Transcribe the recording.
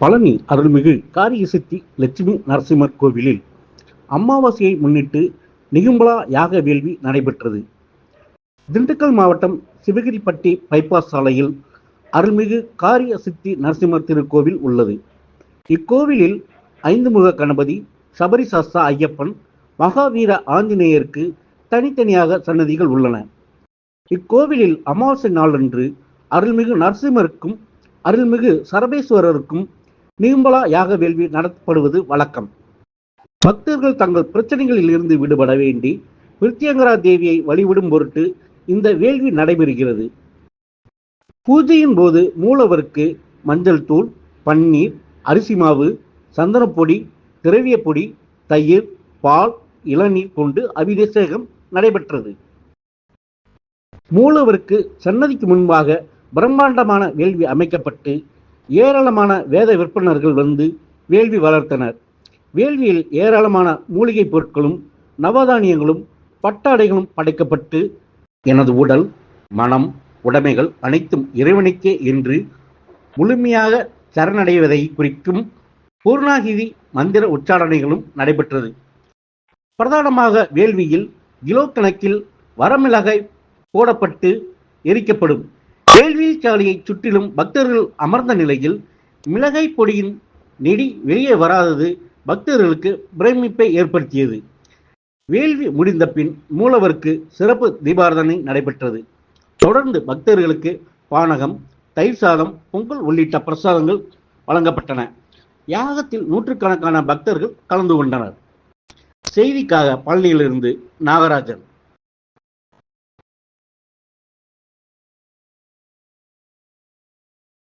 பழனி அருள்மிகு காரியசித்தி லட்சுமி நரசிம்மர் கோவிலில் அமாவாசையை முன்னிட்டு நிகும்பலா யாக வேள்வி நடைபெற்றது. திண்டுக்கல் மாவட்டம் சிவகிரிப்பட்டி பைபாஸ் சாலையில் அருள்மிகு காரிய சித்தி நரசிம்மர் திருக்கோவில் உள்ளது. இக்கோவிலில் ஐந்து முக கணபதி சபரி சாஸ்தா ஐயப்பன் மகாவீர ஆஞ்சநேயருக்கு தனித்தனியாக சன்னதிகள் உள்ளன. இக்கோவிலில் அமாவாசை நாளன்று அருள்மிகு நரசிம்மருக்கும் அருள்மிகு சரபேஸ்வரருக்கும் நீம்பலா யாக வேள்வி நடத்தப்படுவது வழக்கம். பக்தர்கள் தங்கள் பிரச்சனைகளில் இருந்து விடுபட வேண்டி விருத்தியங்கரா தேவியை வழிவிடும் பொருட்டு இந்த வேள்வி நடைபெறுகிறது. பூஜையின் போது மூலவருக்கு மஞ்சள் தூள் பன்னீர் அரிசி மாவு சந்தனப்பொடி திரவிய பொடி தயிர் பால் இளநீர் கொண்டு அபிஷேகம் நடைபெற்றது. மூலவருக்கு சன்னதிக்கு முன்பாக பிரம்மாண்டமான வேள்வி அமைக்கப்பட்டு ஏராளமான வேத விற்பனர்கள் வந்து வேள்வி வளர்த்தனர். வேள்வியில் ஏராளமான மூலிகைப் பொருட்களும் நவதானியங்களும் பட்டாடைகளும் படைக்கப்பட்டு எனது உடல் மனம் உடைமைகள் அனைத்தும் இறைவனுக்கே என்று முழுமையாக சரணடைவதை குறிக்கும் பூர்ணாகிதி மந்திர உச்சாரணைகளும் நடைபெற்றது. பிரதானமாக வேள்வியில் கிலோ கணக்கில் வரமிளகாய் போடப்பட்டு எரிக்கப்படும். வேள்வி சுற்றிலும் பக்தர்கள் அமர்ந்த நிலையில் மிளகை பொடியின் நெடி வெளியே வராதது பக்தர்களுக்கு பிரமிப்பை ஏற்படுத்தியது. வேள்வி முடிந்த பின் மூலவருக்கு சிறப்பு தீபாரதனை நடைபெற்றது. தொடர்ந்து பக்தர்களுக்கு பானகம் தயிர் சாதம் பொங்கல் உள்ளிட்ட பிரசாதங்கள் வழங்கப்பட்டன. யாகத்தில் நூற்றுக்கணக்கான பக்தர்கள் கலந்து கொண்டனர். செய்திக்காக பழனியிலிருந்து நாகராஜன்.